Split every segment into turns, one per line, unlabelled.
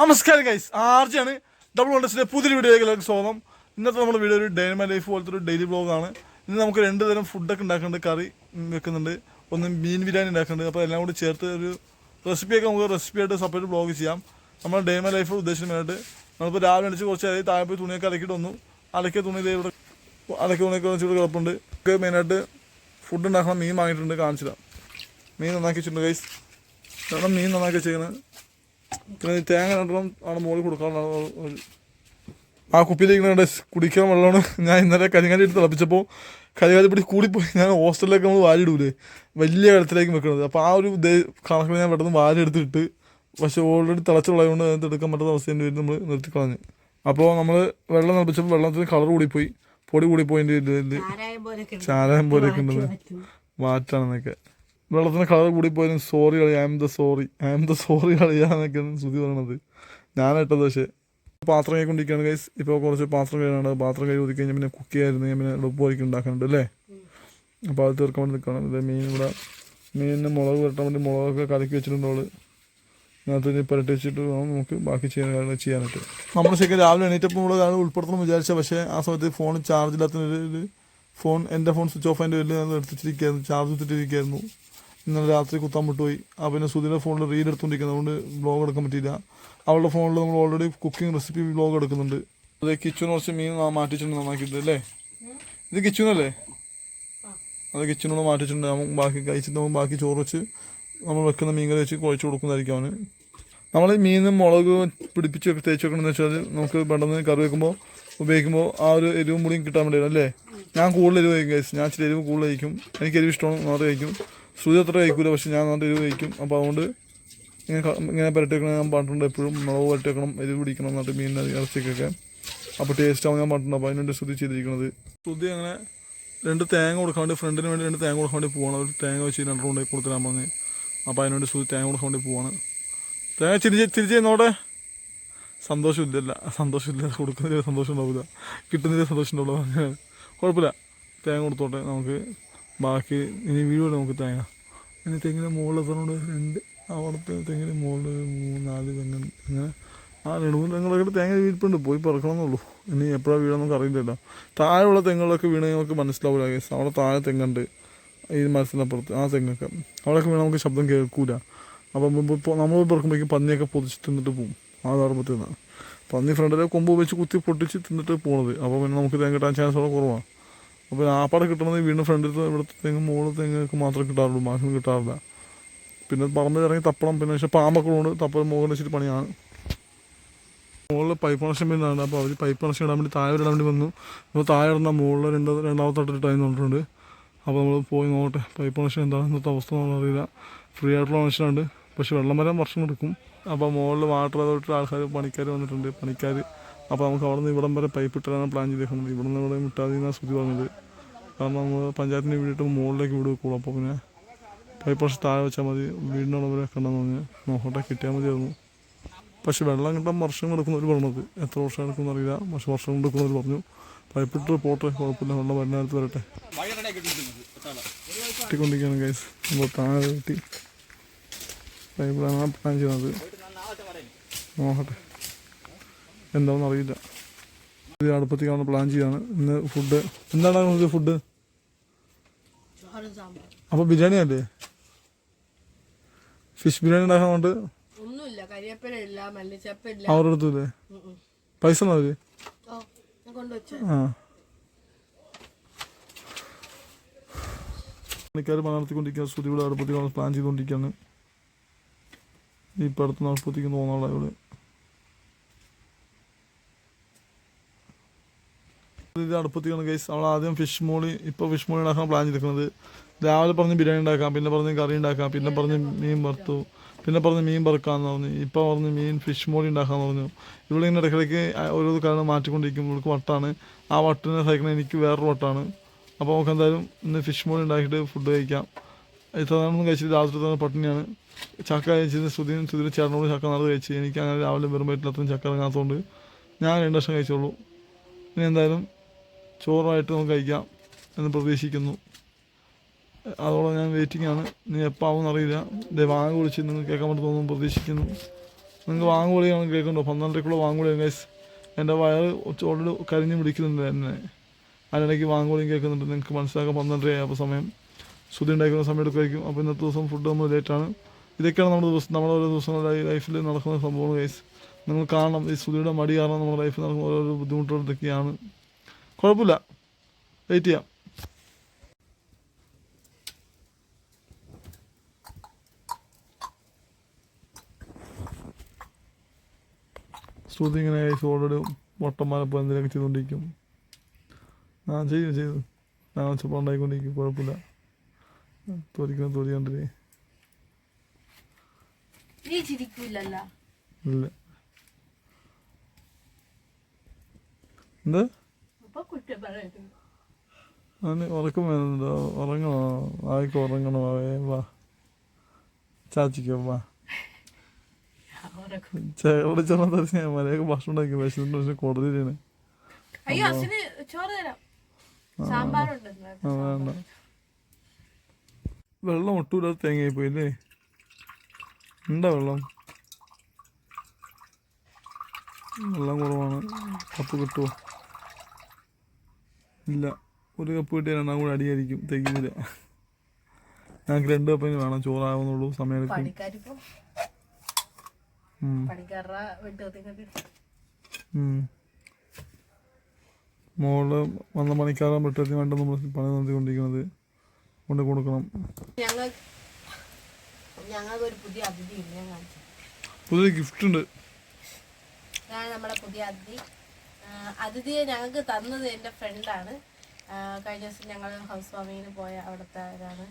നമസ്കാരം guys ആർജിയാണ്. Double വണ്ടേഴ്സിന്റെ പുതിയ വീഡിയോയിലേക്ക് സ്വാഗതം. ഇന്നത്തെ നമ്മുടെ വീഡിയോ ഒരു ഡേ മൈ ലൈഫ് പോലത്തെ ഒരു ഡെയിലി ബ്ലോഗാണ് ഇന്ന് നമുക്ക് രണ്ട് തരം ഫുഡൊക്കെ ഉണ്ടാക്കുന്നുണ്ട് കറി വെക്കുന്നുണ്ട്. ഒന്ന് മീൻ ബിരിയാണി ഉണ്ടാക്കുന്നുണ്ട് അപ്പോൾ എല്ലാം കൂടി ചേർത്ത് ഒരു റെസിപ്പിയൊക്കെ നമുക്ക് റെസിപ്പിയായിട്ട് സെപ്പറേറ്റ് ബ്ലോഗ് ചെയ്യാം. നമ്മുടെ മൈ ലൈഫ് ഉദ്ദേശിക്കുന്നതായിട്ട് നമ്മളിപ്പോൾ രാവിലെ അടിച്ച് കുറച്ച് അതായത് താഴെ പോയി തുണിയൊക്കെ അലക്കിയിട്ട് വന്നു. അലക്കിയ തുണി ദേ ഇവിടെ അലക്കിയ തുണിയൊക്കെ വെച്ചിട്ട് കിടപ്പുണ്ട്. ഒക്കെ മെയിനായിട്ട് ഫുഡ് ഉണ്ടാക്കണം മീൻ വാങ്ങിയിട്ടുണ്ട് കാണിച്ചിടാം മീൻ നന്നാക്കി വെച്ചിട്ടുണ്ട് ഗൈസ് കാരണം മീൻ നന്നാക്കി വെച്ചേക്കുന്നത് തേങ്ങ രണ്ടെണ്ണം ആണ് മോളിൽ ഒരു ആ കുപ്പിയിലേക്ക് കുടിക്കാൻ വെള്ളമാണ്. ഞാൻ ഇന്നലെ കരിങ്ങാലി എടുത്ത് തിളപ്പിച്ചപ്പോൾ കരിങ്ങാലി പിടി കൂടിപ്പോയി. ഞാൻ ഹോസ്റ്റലിലേക്ക് നമ്മൾ വാരിടൂലേ വലിയ കലത്തിലേക്ക് വെക്കണത്. അപ്പോൾ ആ ഒരു കണക്കിൽ ഞാൻ പെട്ടെന്ന് വാരി എടുത്തിട്ട് പക്ഷെ ഓൾറെഡി തിളച്ചുള്ളത് കൊണ്ട് അതിനകത്ത് എടുക്കാൻ പറ്റാത്ത അവസ്ഥ എന്റെ നമ്മൾ നിർത്തിക്കളഞ്ഞ് അപ്പോൾ നമ്മൾ വെള്ളം തിളപ്പിച്ചപ്പോൾ വെള്ളത്തിന് കളർ കൂടിപ്പോയി. പൊടി കൂടിപ്പോയിന്റെ ഇതിൽ
ചാരായം
പോലെയൊക്കെ ഉണ്ടെന്ന്
മാറ്റും.
മാറ്റാണെന്നൊക്കെ വെള്ളത്തിന് കളർ കൂടി പോയാലും സോറി കളി I'm the sorry I'm the sorry കളിയാന്നൊക്കെ Shruti പറയണത്. ഞാനിട്ടത് പക്ഷേ. പാത്രം കഴിക്കൊണ്ടിരിക്കുകയാണ് ഗൈസ് ഇപ്പോൾ കുറച്ച് പാത്രം കഴിയാണ് പാത്രം കഴുകി ഒതുക്കി കഴിഞ്ഞാൽ പിന്നെ കുക്ക് ചെയ്യായിരുന്നു ഞാൻ പിന്നെ എളുപ്പമായിരിക്കും ഉണ്ടാക്കാനുണ്ട് അല്ലേ? അപ്പോൾ അത് തീർക്കാൻ വേണ്ടി നിൽക്കണം ഇത് മീൻ ഇവിടെ മീനിന് മുളക് പുരട്ടാൻ വേണ്ടി മുളകൊക്കെ കലക്കി വെച്ചിട്ടുണ്ട് അതിനകത്ത് ഇനി പുരട്ടി വെച്ചിട്ട് നമുക്ക് ബാക്കി ചെയ്യാൻ ചെയ്യാനായിട്ട്. നമ്മൾ ശരിക്കും രാവിലെ എണീറ്റപ്പോൾ നമ്മൾ ഉൾപ്പെടുത്തണം വിചാരിച്ച പക്ഷേ ആ സമയത്ത് ഫോൺ ചാർജ് ഇല്ലാത്തതിന് ഫോൺ എന്റെ ഫോൺ സ്വിച്ച് ഓഫ് അതിന്റെ വലിയ എടുത്തിട്ടിരിക്കുകയായിരുന്നു ചാർജ് എടുത്തിട്ടിരിക്കുകയായിരുന്നു. ഇന്നലെ രാത്രി കുത്താൻ വിട്ടുപോയി ആ പിന്നെ സുധീയുടെ ഫോണിൽ റീൽ എടുത്തുകൊണ്ടിരിക്കുന്നത് അതുകൊണ്ട് ബ്ലോഗ് എടുക്കാൻ പറ്റിയില്ല. അവളുടെ ഫോണിൽ നമ്മൾ ഓൾറെഡി കുക്കിംഗ് റെസിപ്പി ബ്ലോഗ് എടുക്കുന്നുണ്ട്. അത് കിച്ചൺ കുറച്ച് മീൻ മാറ്റിച്ചിട്ടുണ്ട് നന്നാക്കിയിട്ട് അല്ലേ? ഇത് കിച്ചണല്ലേ അത് കിച്ചണോട് മാറ്റിച്ചിട്ടുണ്ട് നമുക്ക് ബാക്കി കഴിച്ചിട്ട് ബാക്കി ചോറ് വെച്ച് നമ്മൾ വെക്കുന്ന മീൻ കറി വെച്ച് കുഴച്ച് കൊടുക്കുന്നതായിരിക്കും അവന്. നമ്മൾ മീനും മുളക് പിടിപ്പിച്ച് തേച്ച് വെക്കണമെന്ന് വെച്ചാൽ നമുക്ക് പെട്ടെന്ന് കറി വെക്കുമ്പോൾ ഉപയോഗിക്കുമ്പോൾ ആ ഒരു എരിവും മുടിയും കിട്ടാൻ വേണ്ടി അല്ലേ? ഞാൻ കൂടുതൽ എരിവ് കഴിക്കും. കഴിച്ചു ഞാൻ ഇച്ചിരി എരിവ് കൂടുതൽ കഴിക്കും. എനിക്ക് എരിവ് ഇഷ്ടമാണ് നാട്ട് കഴിക്കും. ശ്രുതി അത്ര കഴിക്കൂല പക്ഷെ ഞാൻ നാട്ട് എരിവ് കഴിക്കും. അപ്പോൾ അതുകൊണ്ട് ഇങ്ങനെ ഇങ്ങനെ പുരട്ടി വെക്കണം ഞാൻ പറഞ്ഞിട്ടുണ്ട് എപ്പോഴും. മുളക് പുരട്ടി വെക്കണം എരിവ് പിടിക്കണം എന്നിട്ട് മീൻ ഇറച്ചിക്കൊക്കെ. അപ്പോൾ ടേസ്റ്റ് ആവും ഞാൻ പറഞ്ഞിട്ടുണ്ട് അപ്പോൾ അതിനുവേണ്ടി ശ്രുതി ചെയ്തിരിക്കുന്നത്. ശ്രുതി അങ്ങനെ രണ്ട് തേങ്ങ കൊടുക്കാൻ വേണ്ടി ഫ്രണ്ടിന് വേണ്ടി രണ്ട് തേങ്ങ കൊടുക്കാൻ വേണ്ടി പോകണം ഒരു തേങ്ങ വെച്ച് രണ്ട് റൗണ്ട് കൊടുത്തിടാൻ പറഞ്ഞ്. അപ്പോൾ അതിനുവേണ്ടി ശ്രുതി തേങ്ങ കൊടുക്കാൻ വേണ്ടി പോവാണ്. തേങ്ങ ചിരിച്ച് തിരിച്ച് എന്നോടെ സന്തോഷമില്ലല്ല. സന്തോഷമില്ല. കൊടുക്കുന്നതിൽ സന്തോഷം ഉണ്ടാവില്ല. കിട്ടുന്നതിൽ സന്തോഷം ഉണ്ടാവില്ല. അങ്ങനെ. കുഴപ്പമില്ല. തേങ്ങ കൊടുത്തോട്ടെ നമുക്ക് ബാക്കി ഇനി വീഡിയോ നമുക്ക് തേങ്ങ. ഇനി തെങ്ങിന്റെ മുകളിൽ എത്തണോണ്ട് രണ്ട് അവിടുത്തെ തെങ്ങിന് മുകളിൽ മൂന്ന് നാല് തെങ്ങ് അങ്ങനെ ആ രണ്ട് മൂന്ന് തെങ്ങുകളൊക്കെ തേങ്ങ വീഴ്പ്പുണ്ട്. പോയി പറക്കണമെന്നുള്ളൂ. ഇനി എപ്പോഴാണ് വീഴാൻ നമുക്ക് അറിയില്ലല്ലോ താഴെയുള്ള തെങ്ങുകളൊക്കെ വീണെങ്കിൽ നമുക്ക് മനസ്സിലാവില്ല കേസ് അവിടെ താഴെ തെങ്ങുണ്ട്. ഈ മരത്തിനപ്പുറത്ത് ആ തെങ്ങൊക്കെ. അവിടെയൊക്കെ വീണാൽ നമുക്ക് ശബ്ദം കേൾക്കൂല. അപ്പം നമ്മൾ പറക്കുമ്പോഴേക്കും പന്നിയൊക്കെ പൊതിച്ചിട്ട് നിന്നിട്ട് പോകും ആ ധാർമ്മത്തിൽ നിന്ന്. പന്നി ഫ്രണ്ടിലെ കൊമ്പ് വെച്ച് കുത്തി പൊട്ടിച്ച് തിന്നിട്ട് പോണത്. അപ്പോൾ പിന്നെ നമുക്ക് തേങ്ങ കിട്ടാൻ ചാൻസ് വളരെ കുറവാണ് അപ്പോൾ ആപ്പാടെ കിട്ടുന്നത് വീണ്ടും ഫ്രണ്ടിൽ ഇവിടുത്തെ തെങ്ങ് മുകളിൽ തെങ്ങൊക്കെ മാത്രമേ കിട്ടാറുള്ളൂ. മാക്സിമം കിട്ടാറില്ല. പിന്നെ പറമ്പിൽ ഇറങ്ങി തപ്പണം. പിന്നെ പക്ഷേ പാമ്പൊക്കെ കൊണ്ട് തപ്പൽ മുകളിൽ വെച്ചിട്ട് പണിയാണ്. മുകളിൽ പൈപ്പ് കണക്ഷൻ വരുന്നതാണ്. അപ്പോൾ അവർ പൈപ്പ് കണക്ഷൻ ഇടാൻ വേണ്ടി താഴെ ഇടാൻ വേണ്ടി വന്നു. അപ്പോൾ താഴെ ഇടുന്ന മുകളിൽ രണ്ട് രണ്ടാമത്തെ ഇട്ടിട്ട് ടൈം നോക്കിയിട്ടുണ്ട് അപ്പോൾ നമ്മൾ പോയി നോക്കട്ടെ. പൈപ്പ് കണക്ഷൻ എന്താണ് ഇന്നത്തെ അവസ്ഥ എന്ന് അറിയില്ല. ഫ്രീ ആയിട്ടുള്ള കണക്ഷനുണ്ട് പക്ഷേ വെള്ളം വരാൻ വർഷം എടുക്കും. അപ്പോൾ മുകളിൽ വാട്ടർ അതോറിറ്റി ആൾക്കാർ പണിക്കാർ വന്നിട്ടുണ്ട്. പണിക്കാർ അപ്പോൾ നമുക്ക് അവിടെ നിന്ന് ഇവിടം വരെ പൈപ്പ് ഇട്ടാണ് പ്ലാൻ ചെയ്തേക്കുന്നത്. ഇവിടെ നിന്ന് ഇവിടെ വിട്ടാൽ മതി എന്നാണ് പറഞ്ഞത്. കാരണം നമ്മൾ പഞ്ചായത്തിന് വീടിട്ട് മുകളിലേക്ക് വീട് വെക്കുള്ളൂ. അപ്പോൾ പിന്നെ പൈപ്പ് കണക്ഷൻ താഴെ വെച്ചാൽ മതി. വീടിനുള്ള വരെ വെക്കണമെന്ന് പറഞ്ഞ് നോക്കട്ടെ കിട്ടിയാൽ മതിയായിരുന്നു പക്ഷെ വെള്ളം കിട്ടാൻ വർഷം എടുക്കുന്നവർ പറഞ്ഞത് എത്ര വർഷം എടുക്കുമെന്ന് അറിയില്ല. പക്ഷെ വർഷം എടുക്കുന്നവർ പറഞ്ഞു. പൈപ്പ് പൈപ്പിട്ട് പോട്ടെ കുഴപ്പമില്ല. വെള്ളം വരുന്നതിനകത്ത് വരട്ടെ. കിട്ടിക്കൊണ്ടിരിക്കുകയാണ് ഗൈസ് നമ്മൾ താഴെ കിട്ടി പൈപ്പിലാണ് പ്ലാൻ ചെയ്യുന്നത്. നോക്കട്ടെ. എന്താണെന്ന് അറിയില്ല ഇത് അടുപ്പത്തേക്കാണ് പ്ലാൻ ചെയ്യാണ്. ഇന്ന് ഫുഡ് എന്താണ് നമുക്ക് ഫുഡ്
അപ്പൊ.
അപ്പോൾ ബിരിയാണി അല്ലേ? ഫിഷ് ബിരിയാണി
ഇല്ല
അവരുടെ അടുത്തില്ലേ. പൈസ ആ. പണിക്കാർ പണി ശ്രുതിയുടെ അടുപ്പത്തേക്കാണ് പ്ലാൻ ചെയ്തുകൊണ്ടിരിക്കുകയാണ്. ഇപ്പം അടുത്ത് അടുപ്പത്തേക്ക് തോന്നാനുള്ള ഇവിടെ. ഇത് അടുപ്പത്തിക്കാണ് ഗൈസ് നമ്മൾ ആദ്യം ഫിഷ് മോളി ഇപ്പോൾ ഫിഷ് മോളി ഉണ്ടാക്കാൻ പ്ലാൻ ചെയ്തിരിക്കുന്നത്. രാവിലെ പറഞ്ഞ് ബിരിയാണി ഉണ്ടാക്കാം പിന്നെ പറഞ്ഞ് കറി ഉണ്ടാക്കാം പിന്നെ പറഞ്ഞ് മീൻ വറുത്തു പിന്നെ പറഞ്ഞ് മീൻ വറുക്കാന്ന് പറഞ്ഞു. ഇപ്പോൾ പറഞ്ഞ് മീൻ ഫിഷ് മോളി ഉണ്ടാക്കാന്ന് പറഞ്ഞു. ഇവളിങ്ങനെ ഇടയ്ക്കിടയ്ക്ക് ഓരോ കാരണം മാറ്റിക്കൊണ്ടിരിക്കും ഇവൾക്ക് വട്ടാണ്. ആ വട്ടിനെ സഹിക്കുന്നത് എനിക്ക് വേറൊരു വട്ടാണ്. അപ്പോൾ നമുക്ക് എന്തായാലും ഇന്ന് ഫിഷ് മോളി ഉണ്ടാക്കിയിട്ട് ഫുഡ് കഴിക്കാം. ഇത്രയൊന്നും കഴിച്ചിട്ട് രാത്രി തന്നെ പട്ടിണിയാണ്. ചക്ക കഴിച്ചത് സുധീൻ സുധീൻ ചേട്ടനോട് ചക്ക നാളെ കഴിച്ച്. എനിക്ക് അങ്ങനെ രാവിലെ വെറും പറ്റില്ലാത്തതും ചക്ക ഇറങ്ങാത്തതുകൊണ്ട് ഞാൻ രണ്ട് വർഷം കഴിച്ചോളൂ. ഇനി എന്തായാലും ചോറുമായിട്ട് നമുക്ക് കഴിക്കാം എന്ന് പ്രതീക്ഷിക്കുന്നു. അതോടെ ഞാൻ വെയിറ്റിംഗ് ആണ് ഇനി എപ്പാവും അറിയില്ല. ദേ വാങ്ങ കുളിച്ച് നിങ്ങൾ കേൾക്കാൻ പറ്റുമെന്ന് പ്രതീക്ഷിക്കുന്നു. നിങ്ങൾക്ക് വാങ്ങുകൂടിയാണ് കേൾക്കുന്നുണ്ടോ? പന്ത്രണ്ടരക്കുള്ള വാങ്ങുകൂടിയാണ് ഗൈസ് എന്റെ വയറ് ഓൾറെഡി കരിഞ്ഞ് പിടിക്കുന്നുണ്ട് എന്നെ. അതിനിടയ്ക്ക് വാങ്ങുകൂടിയും കേൾക്കുന്നുണ്ട്. നിങ്ങൾക്ക് മനസ്സിലാക്കാൻ പന്ത്രണ്ടരയായി അപ്പോൾ സമയം. ശ്രുതി ഉണ്ടാക്കുന്ന സമയം എടുക്കുമായിരിക്കും അപ്പോൾ ഇന്നത്തെ ദിവസം ഫുഡ് നമ്മൾ ലേറ്റാണ് ഇതൊക്കെയാണ് നമ്മുടെ ദിവസം നമ്മുടെ ഓരോ ദിവസങ്ങളുടെ ലൈഫിൽ നടക്കുന്ന സംഭവമാണ് ഗൈസ് നിങ്ങൾ കാണണം. ഈ ശ്രുതിയുടെ മടി കാരണം നമ്മുടെ ലൈഫിൽ നടക്കുന്ന ഓരോ ബുദ്ധിമുട്ടുകൾ ഇതൊക്കെയാണ്. കുഴപ്പമില്ല വെയിറ്റ് ചെയ്യാം ശ്രുതി ഇങ്ങനെ ഓൾറെഡി വട്ടന്മാരപ്പോൾ എന്തെങ്കിലുമൊക്കെ ചെയ്തുകൊണ്ടിരിക്കും. ആ ചെയ്തു ചെയ്തു. ഞാൻ വെച്ചപ്പോൾ ഉണ്ടായിക്കൊണ്ടിരിക്കും കുഴപ്പമില്ല. തോരിക്കണം തോരിക്കണ്ടേ ഇല്ല. എന്താ
അപ്പൊ കുറ്റം പറയുന്നു
അവന് ഉറക്കം വരുന്നുണ്ടോ. ഉറങ്ങണോ? ആയിക്കോ ഉറങ്ങണോ? അവേ വാ. ചാച്ചിക്കോ തരച്ച് ഞാൻ മലയൊക്കെ ഭക്ഷണം ഉണ്ടാക്കി വിശന്നിട്ട് പക്ഷെ കൊടുത്തിട്ടാണ് വേണ്ട. വെള്ളം ഒട്ടുമില്ലാതെ തേങ്ങയായി പോയില്ലേ ഉണ്ടോ വെള്ളം? വെള്ളം കുറവാണ്. കപ്പ് കിട്ടുമോ ഇല്ല. ഒരു കപ്പ് കിട്ടിയാൽ രണ്ടാം കൂടെ അടിയായിരിക്കും തികയില്ല ഞങ്ങൾക്ക് രണ്ട് കപ്പിന് വേണം. ചോറാവുന്നുള്ളൂ സമയത്ത് മോൾ വന്ന പണിക്കാരൻ വെട്ടത്തി വേണ്ട നമ്മൾ പണി നടത്തിക്കൊണ്ടിരിക്കുന്നത്. കൊണ്ട് കൊടുക്കണം.
ഞങ്ങൾ ഞങ്ങൾക്ക് ഒരു പുതിയ അതിഥി
പുതിയ ഗിഫ്റ്റ് ഉണ്ട്.
നമ്മുടെ പുതിയ അതിഥി. അതിഥിയെ ഞങ്ങൾക്ക് തന്നത് എന്റെ ഫ്രണ്ടാണ്. കഴിഞ്ഞ ദിവസം ഞങ്ങൾ ഹൗസ് വാമിങ്ങിന് പോയ അവിടുത്തെ ഇതാണ്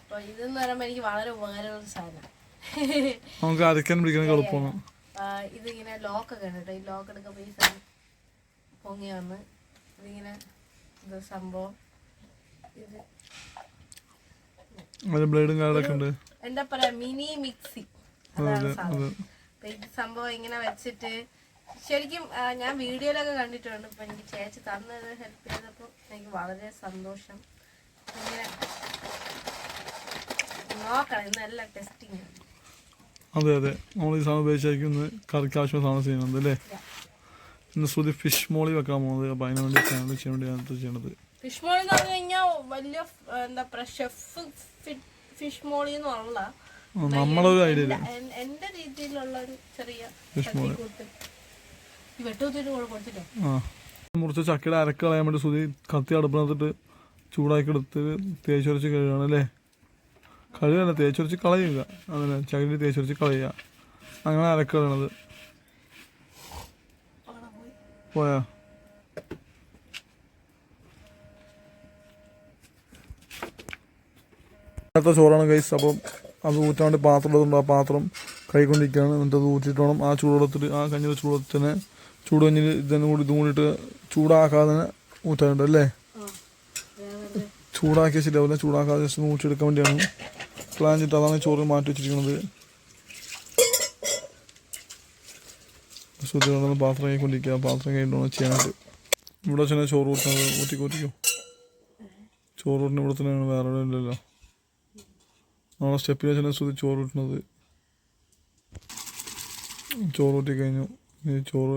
അപ്പോൾ ഇതെന്ന് പറയുമ്പോൾ എനിക്ക് വളരെ ഉപകാരമുള്ള സാധനമാണ്
നമുക്ക് അരയ്ക്കാൻ പിടിക്കാൻ എളുപ്പമാണ്
ഇതിങ്ങനെ ലോക്കൊക്കെ ഉണ്ട് കേട്ടോ. ഈ ലോക്ക് എടുക്കുമ്പോൾ ഈ സാധനം പൊങ്ങി വന്ന് ഇതിങ്ങനെ ഇത് സംഭവം ഇത്
ബ്ലേഡും ഉണ്ട്.
എന്താ പറയാ മിനി മിക്സി. അതാണ് സാധനം. സംഭവം ഇങ്ങനെ വെച്ചിട്ട് ശരിക്കും ഞാൻ വീഡിയോയിലൊക്കെ കണ്ടിട്ടുണ്ട്. ഇപ്പൊ എനിക്ക് ചേച്ചി തന്നത് ഹെൽപ്പ് ചെയ്തപ്പോൾ എനിക്ക് വളരെ സന്തോഷം. ഇങ്ങനെ നോക്കണം ഇന്നെല്ലാം ടെസ്റ്റിംഗ്
അതെ അതെ. നമ്മൾ ഈ സാധനം ഉപയോഗിച്ചായിരിക്കും ഇന്ന് കറിക്ക് ആവശ്യമുള്ള സാധനം ചെയ്യുന്നത് അല്ലേ? ഇന്ന് ശ്രുതി ഫിഷ് മോളി വെക്കാൻ പോകുന്നത്. അപ്പൊ അതിന് വേണ്ടി ചാനൽ ചെയ്യാൻ വേണ്ടി ഞാൻ ചെയ്യണത്.
ഫിഷ് മോളി എന്ന് പറഞ്ഞു കഴിഞ്ഞാൽ വലിയ എന്താ പറയുക ഷെഫ് ഫിഷ് മോളി എന്നുള്ള
നമ്മളൊരു ഐഡിയ
എന്റെ രീതിയിലുള്ള ഒരു ചെറിയ
ഫിഷ് മോളി. മുറിച്ച ചക്കയുടെ അരക്ക് കളയാൻ വേണ്ടി സുതി കത്തി അടുപ്പിനകത്തിട്ട് ചൂടാക്കി എടുത്ത് തേച്ചുരച്ച് കഴുകണം അല്ലേ? കഴുകല്ല തേച്ചുരച്ച് കളയുക. അങ്ങനെ ചകിരി തേച്ചുരച്ച് കളയുക. അങ്ങനെ അരക്ക് കളയണത്.
പോയി?
അടുത്ത ചോറാണ് കൈസ് അപ്പം അത് ഊറ്റാൻ വേണ്ടി പാത്രം എടുത്തുണ്ട് ആ പാത്രം കൈകൊണ്ടിരിക്കുകയാണ്. എന്നിട്ട് അത് ഊറ്റിയിട്ട് വേണം ആ ചൂടുവെള്ളത്തിൽ ആ കഞ്ഞിയുടെ തന്നെ ചൂട് കഞ്ഞിൽ ഇതൊന്നും കൂടി ഇതും കൂടിയിട്ട് ചൂടാക്കാതെ തന്നെ ഊറ്റാനുണ്ട് അല്ലേ? ചൂടാക്കിയ ശരിയാവില്ല ചൂടാക്കാതെ ജസ്റ്റ് ഒന്ന് ഊച്ചെടുക്കാൻ വേണ്ടിയാണ് പ്ലാൻ ചെയ്തിട്ട് അതാണ് ചോറ് മാറ്റി വെച്ചിരിക്കുന്നത്. ശുദ്ധികളൊന്ന് പാത്രം കൈക്കൊണ്ടിരിക്കുക പാത്രം കൈകൊണ്ടാണ് ചെയ്യാനായിട്ട്. ഇവിടെ വെച്ചാൽ ചോറ് കൂട്ടുന്നത് ഊറ്റിക്ക് ഊറ്റിക്കോ ചോറ് കൂട്ടിന് ഇവിടെ തന്നെയാണ്. വേറെ എവിടെ ഇല്ലല്ലോ. നമ്മളെ സ്റ്റെപ്പിൽ വെച്ചാൽ ശ്രുതി ചോറ് കൂട്ടുന്നത് ചോറ് ഊറ്റി കഴിഞ്ഞു ചോറ്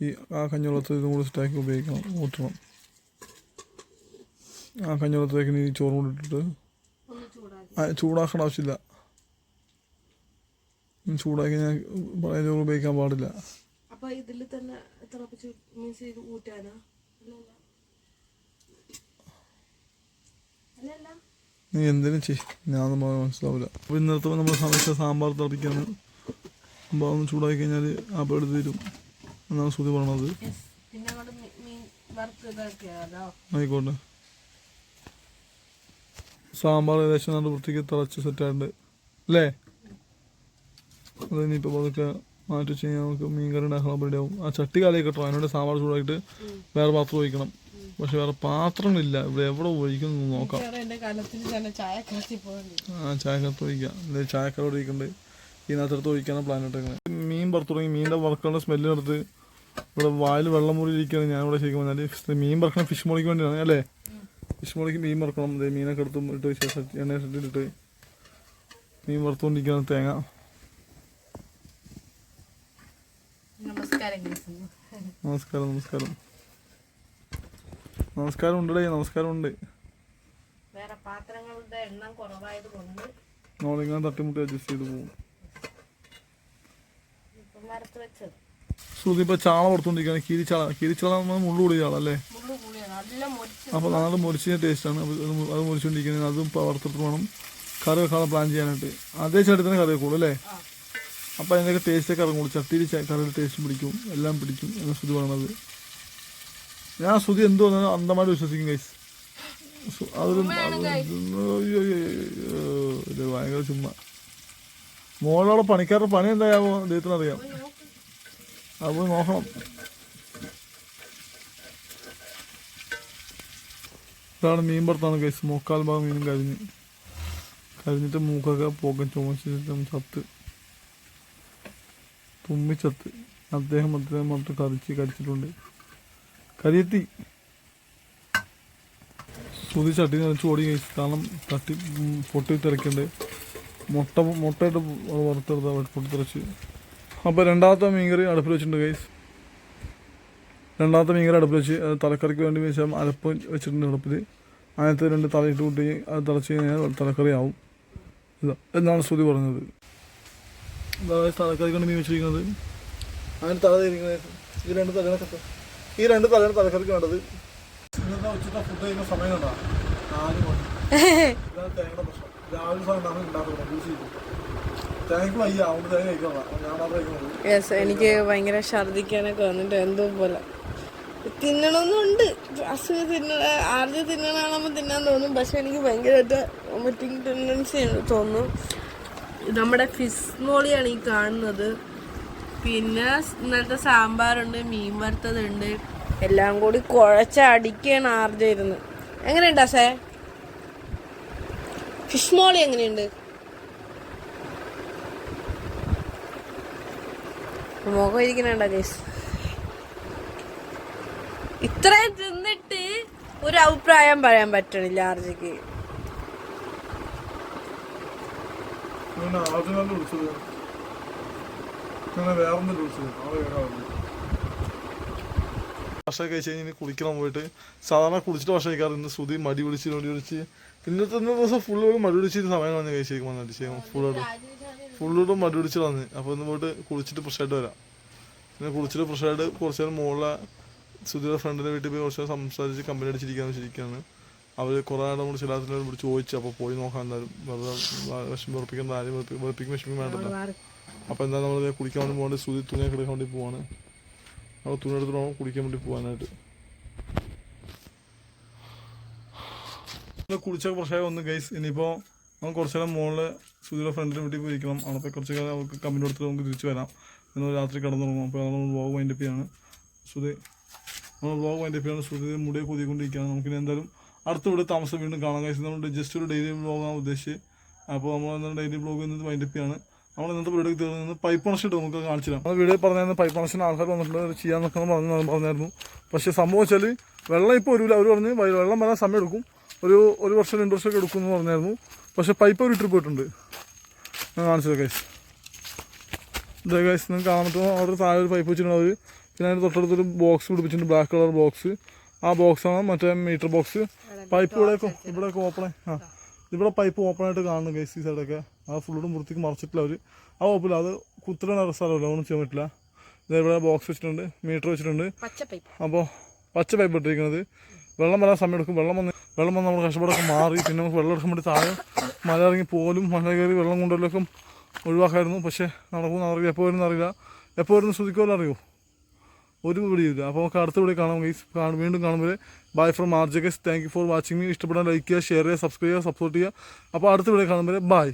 ഈ ആ കഞ്ഞുവെള്ളത്തിൽ ഇതും കൂടി സെറ്റാക്കി ഉപയോഗിക്കണം ഊറ്റണം. ആ കഞ്ഞുവെള്ളത്തിലേക്ക് നീ ചോറും കൂടി ഇട്ടിട്ട് ചൂടാക്കേണ്ട ആവശ്യമില്ല. ചൂടാക്കി ഞാൻ പഴയ ചോറ് ഉപയോഗിക്കാൻ പാടില്ല.
അപ്പൊ
നീ എന്തിനും ചെയ് ഞാൻ മനസ്സിലാവില്ല. അപ്പോൾ ഇന്നത്തെ നമ്മൾ സമയത്ത് സാമ്പാർ തിളപ്പിക്കാണ്. സാമ്പാർ ഒന്ന് ചൂടാക്കി കഴിഞ്ഞാൽ ആ എടുത്ത് തരും. എന്നാണ് ശ്രുതി
പറഞ്ഞത്
ആയിക്കോട്ടെ. സാമ്പാർ ഏകദേശം നല്ല വൃത്തിക്ക് തിളച്ച് സെറ്റായിട്ടുണ്ട് അല്ലേ? അത് ഇനിയിപ്പോൾ അതൊക്കെ മാറ്റി വെച്ച് കഴിഞ്ഞാൽ നമുക്ക് മീൻ കറി ഉണ്ടാക്കാൻ റെഡി ആവും. ആ ചട്ടി കാലി കേട്ടോ അതിനോട് സാമ്പാർ ചൂടായിട്ട് വേറെ പാത്രം ഒഴിക്കണം. പക്ഷെ വേറെ പാത്രങ്ങളില്ല. ഇവിടെ എവിടെ ഒഴിക്കുന്നു നോക്കാം. ആ ചായക്കകത്ത് ഒഴിക്കാം. അല്ലെ ഒഴിക്കണ്ട് ഈ ഇതിനകത്തടുത്ത് ഒഴിക്കാനാണ് പ്ലാൻ ഇട്ടേക്കുന്നത് മീൻ പുറത്തു തുടങ്ങി. മീനിന്റെ വർക്കുകളുടെ സ്മെല്ലിനടുത്ത് ഇവിടെ വായിൽ വെള്ളം മുറി ഇരിക്കുകയാണ് ഞാൻ ഇവിടെ ശരിക്കും പറഞ്ഞാൽ മീൻ പറക്കണം ഫിഷ് മോളിക്ക് വേണ്ടിയാണ്. അല്ലേ? ഫിഷ് മോളിക്ക് മീൻ വറക്കണം. ദേ മീനൊക്കെ എടുത്തും ഇട്ട് ശേഷം എണ്ണ ഇട്ടിട്ട് മീൻ വറുത്തുകൊണ്ടിരിക്കുകയാണ് തേങ്ങ.
നമസ്കാരം
നമസ്കാരം നമസ്കാരം. ഉണ്ടടേ നമസ്കാരം ഉണ്ട്
വേറെ പാത്രങ്ങളുടെ എണ്ണം കുറവായത് കൊണ്ട്
നമ്മളിങ്ങനെ തട്ടിമുട്ടി അഡ്ജസ്റ്റ് ചെയ്ത് പോകും
മരത്ത് വെച്ചത്.
ശ്രുതി ഇപ്പൊ ചാള പുറത്തുകൊണ്ടിരിക്കുകയാണ് കീരിച്ചാള കീരിച്ചാള നമ്മൾ മുള്ളു കൂടിയ ചാള അല്ലേ
മുള്ളു കൂടിയാണ് നല്ല മൊരിച്ച്
അപ്പോൾ നാളെ ടേസ്റ്റാണ്. അപ്പോൾ അത് മു- അത് ഇപ്പോൾ വറുത്തിട്ട് വേണം. കറി വെക്കാനുള്ള പ്ലാൻ ചെയ്യാനായിട്ട്. അതേ ചേട്ടത്തിന് കറി വെക്കുള്ളൂ അല്ലേ?
അപ്പൊ
അപ്പോൾ അതിന്റെയൊക്കെ ടേസ്റ്റൊക്കെ ഇറങ്ങുള്ളൂ. ചട്ടിയിൽ കറിയുടെ ടേസ്റ്റ് പിടിക്കും. എല്ലാം പിടിക്കും. എന്ന ശ്രുതി പറയണത് ഞാൻ ശ്രുതി എന്ത് വന്നാലും അന്തമായിട്ട് വിശ്വസിക്കും ഗൈസ് അതൊരു ഭയങ്കര ചുമ്മാ. മോളോടെ പണിക്കാരുടെ പണി എന്തായാവോ? ദൈവത്തിന് അറിയാം
പോയി നോക്ക്.
അത് പോയി നോക്കണം ഇതാണ് മീൻ പുറത്താണ് കഴിച്ച് മുക്കാൽ ഭാഗം മീനും കരിഞ്ഞ്. കരിഞ്ഞിട്ട് മൂക്കൊക്കെ പോകൻ ചുമച്ചിട്ടും ചത്ത്. തുമ്മിച്ചത്ത് അദ്ദേഹം അദ്ദേഹം മൊത്തം കറിച്ച് കരിച്ചിട്ടുണ്ട്. കരിയെത്തി. സുതി ചട്ടി നിറച്ച് ഓടി കഴിച്ചു കാരണം തട്ടി പൊട്ടി തിരക്കുണ്ട്. മുട്ട മുട്ടയിട്ട് വറുത്തെടുത്ത പൊട്ടിത്തെറിച്ച്. അപ്പോൾ രണ്ടാമത്തെ മീൻകറി അടുപ്പിൽ വെച്ചിട്ടുണ്ട് ഗൈസ് രണ്ടാമത്തെ മീൻകറി അടുപ്പിൽ വെച്ച് തലക്കറിക്ക് വേണ്ടി വെച്ചാൽ അരപ്പ് വെച്ചിട്ടുണ്ട് അടുപ്പിൽ. അതിനകത്ത് രണ്ട് തലയിട്ട് കൂട്ടി അത് തിളച്ച് കഴിഞ്ഞാൽ തലക്കറി ആവും ഇതാ എന്നാണ് ശ്രുതി പറഞ്ഞത്. തലക്കറിക്ക് വേണ്ടി മീൻ വെച്ചിരിക്കുന്നത്. അതിന് തല തിരിക്കുന്നത് ഈ രണ്ട് തല ഈ രണ്ട് തലയാണ് തലക്കറിക്ക് വേണ്ടത്. ഉച്ചത്തെ ഫുഡ് കഴിക്കുന്ന സമയം കണ്ടാ? നാല് മണി. തേങ്ങയുടെ പ്രശ്നം. രാവിലെ സമയം ഉണ്ടാക്കുന്നത് യൂസ്
യെസ് എനിക്ക് ഭയങ്കര ഛർദിക്കാനൊക്കെ വന്നിട്ട് എന്തോ പോലെ. തിന്നണമെന്നുണ്ട് അസുഖം തിന്ന ആദ്യം തിന്നണാകുമ്പോൾ തിന്നാൻ തോന്നും. പക്ഷെ എനിക്ക് ഭയങ്കരമായിട്ട് വോമിറ്റിംഗ് ടെൻഡൻസി തോന്നും നമ്മുടെ ഫിസ് മോളിയാണ് ഈ കാണുന്നത്. പിന്നെ ഇന്നലത്തെ സാമ്പാറുണ്ട് മീൻ വറുത്തതുണ്ട്. എല്ലാം കൂടി കുഴച്ചടിക്കുകയാണ് ആർജ ഇരുന്ന് എങ്ങനെയുണ്ടാ സേ ഫിഷ് മോളി എങ്ങനെയുണ്ട്? മുഖം ഇരിക്കണണ്ട ഗൈസ്? ഇത്രയും തിന്നിട്ട് ഒരു അഭിപ്രായം പറയാൻ പറ്റണില്ല ആർജിക്ക്.
ഭക്ഷണം കഴിച്ച് കഴിഞ്ഞ് കുളിക്കണം പോയിട്ട്. സാധാരണ കുളിച്ചിട്ട് ഭക്ഷണം കഴിക്കാറ്. ഇന്ന് സുതി മടി പിടിച്ച് മടി പിടിച്ച്. ഇന്നത്തെ ഇന്ന ദിവസം ഫുള്ള് മടി പിടിച്ചിട്ട് സമയം കളഞ്ഞ് ചെയ്യും ഫുള്ളോട്ട് മടി പിടിച്ച് വന്ന് അപ്പോൾ ഇന്ന് പോയിട്ട് കുളിച്ചിട്ട് ഫ്രഷായിട്ട് വരാം. പിന്നെ കുളിച്ചിട്ട് ഫ്രഷായിട്ട് കുറച്ച് നേരം മുകളിലെ സുധിയുടെ ഫ്രണ്ടിന്റെ വീട്ടിൽ പോയി കുറച്ച് സംസാരിച്ച് കമ്പനി അടിച്ചിരിക്കാന്ന് വെച്ചിരിക്കാണ് അവർ കുറേ ആളും കൂടി ചിലാത്തിനോട് വിളിച്ച് ചോദിച്ചു അപ്പോൾ പോയി നോക്കാൻ എന്തായാലും. വെറുതെ വിഷമം വെറുപ്പിക്കേണ്ട ആരും വെറുപ്പി- വെറുപ്പിക്കും വിഷമം വേണ്ടല്ലോ അപ്പോൾ എന്താ നമ്മൾ കുടിക്കാൻ വേണ്ടി പോകേണ്ടത് സുധി തുണിയൊക്കെ എടുക്കാൻ വേണ്ടി പോവാണ്. നമ്മൾ തുണി എടുത്തിട്ട് കുടിക്കാൻ വേണ്ടി പോകാനായിട്ട് കുളിച്ചൊക്കെ കുറച്ചായി വന്നു ഗൈസ് ഇനിയിപ്പോൾ നമുക്ക് കുറച്ച് നേരം സുധിയുടെ ഫ്രണ്ടിന്റെ വീട്ടിൽ പോയി ഇരിക്കണം അവിടെ പോയി കുറച്ച് കാലം അവർക്ക് കമ്പനി കൊടുത്തിട്ട് നമുക്ക് തിരിച്ചു വരാം. ഇന്ന് രാത്രി കിടന്നുറങ്ങും. അപ്പോൾ നമ്മൾ വ്ളോഗ് വൈൻഡപ്പ് ചെയ്യാണ്. സുധി നമ്മൾ വ്ളോഗ് വൈൻഡപ്പ് ചെയ്യാണ്. സുധി മുടിയെ കുതിക്കൊണ്ടിരിക്കുകയാണ്. നമുക്കിനി എന്തായാലും അടുത്ത ഇവിടെ താമസം വീണ്ടും കാണാൻ കഴിച്ച് നമ്മൾ ജസ്റ്റ് ഒരു ഡെയിലി വ്ളോഗാണ് ഉദ്ദേശിച്ച് അപ്പോൾ നമ്മൾ എന്താ ഡെയിലി വ്ളോഗ് ഇന്ന് വൈൻഡപ്പ് ചെയ്യാണ്. നമ്മൾ ഇന്നത്തെ വീഡിയോ തീർന്ന് പൈപ്പ് കണക്ഷൻ നമുക്ക് കാണിച്ചു തരാം. നമ്മൾ വീഡിയോ പറഞ്ഞായിരുന്നു പൈപ്പ് കണക്ഷൻ ആൾക്കാർ വന്നിട്ടുണ്ട്. ചെയ്യാൻ നോക്കണം പറഞ്ഞു പറഞ്ഞായിരുന്നു. പക്ഷേ സംഭവം വെച്ചാൽ വെള്ളം ഇപ്പോൾ ഒരു അവർ പറഞ്ഞ് വെള്ളം വരാൻ സമയം എടുക്കും. ഒരു ഒരു വർഷം രണ്ട് വർഷമൊക്കെ എടുക്കും എന്ന് പറഞ്ഞായിരുന്നു. പക്ഷേ പൈപ്പ് ഒരു ഇട്ടിട്ട് പോയിട്ടുണ്ട്. കാണിച്ചത് ഗൈസ് ഇതേ ഗൈസ് നിങ്ങൾക്ക് കാണാൻ പറ്റുമോ അവിടെ താഴെ ഒരു പൈപ്പ് വെച്ചിട്ടുണ്ട് അവർ പിന്നെ അതിന്റെ തൊട്ടടുത്തൊരു ബോക്സ് പിടിപ്പിച്ചിട്ടുണ്ട് ബ്ലാക്ക് കളർ ബോക്സ് ആ ബോക്സാണ് മറ്റേ മീറ്റർ ബോക്സ് പൈപ്പ് ഇവിടെ ഇവിടെയൊക്കെ ഓപ്പൺ ആ. ഇവിടെ പൈപ്പ് ഓപ്പൺ ആയിട്ട് കാണുന്നു ഗൈസ് ഈ സൈഡൊക്കെ ആ ഫുള്ളോടും വൃത്തിക്ക് മറച്ചിട്ടില്ല അവർ ആ ഓപ്പില്ല അത് കുത്തിരണ സ്ഥലമല്ല ഒന്നും ചെയ്യാൻ പറ്റില്ല. ഇതേ ഇവിടെ ബോക്സ് വെച്ചിട്ടുണ്ട് മീറ്റർ വെച്ചിട്ടുണ്ട്. അപ്പോൾ പച്ച പൈപ്പ് ഇട്ടിരിക്കുന്നത്. വെള്ളം വരാൻ സമയം എടുക്കും. വെള്ളം വന്ന് വെള്ളം വന്ന് നമ്മൾ കഷ്ടപ്പാടൊക്കെ മാറി. പിന്നെ നമുക്ക് വെള്ളം എടുക്കാൻ വേണ്ടി താഴെ മല ഇറങ്ങി പോലും മല കയറി വെള്ളം കൊണ്ടുവരലൊക്കെ ഒഴിവാക്കായിരുന്നു. പക്ഷേ നടക്കുമെന്ന് അറിയില്ല. എപ്പോൾ വരുന്ന അറിയില്ല. എപ്പോൾ വരുന്ന ശ്രദ്ധിക്കുമല്ലോ അറിയോ ഒരു പിടിയില്ല. അപ്പോൾ നമുക്ക് അടുത്ത വീഡിയോ കാണാം. ഗൈസ് വീണ്ടും കാണുമ്പോൾ bye from RJ guys thank you for watching me ഇഷ്ടപ്പെടാൻ ലൈക്ക് ചെയ്യുക ഷെയർ ചെയ്യുക സബ്സ്ക്രൈബ് ചെയ്യുക സപ്പോർട്ട് ചെയ്യുക. അപ്പോൾ അടുത്ത വീഡിയോ കാണുമ്പോൾ ബൈ.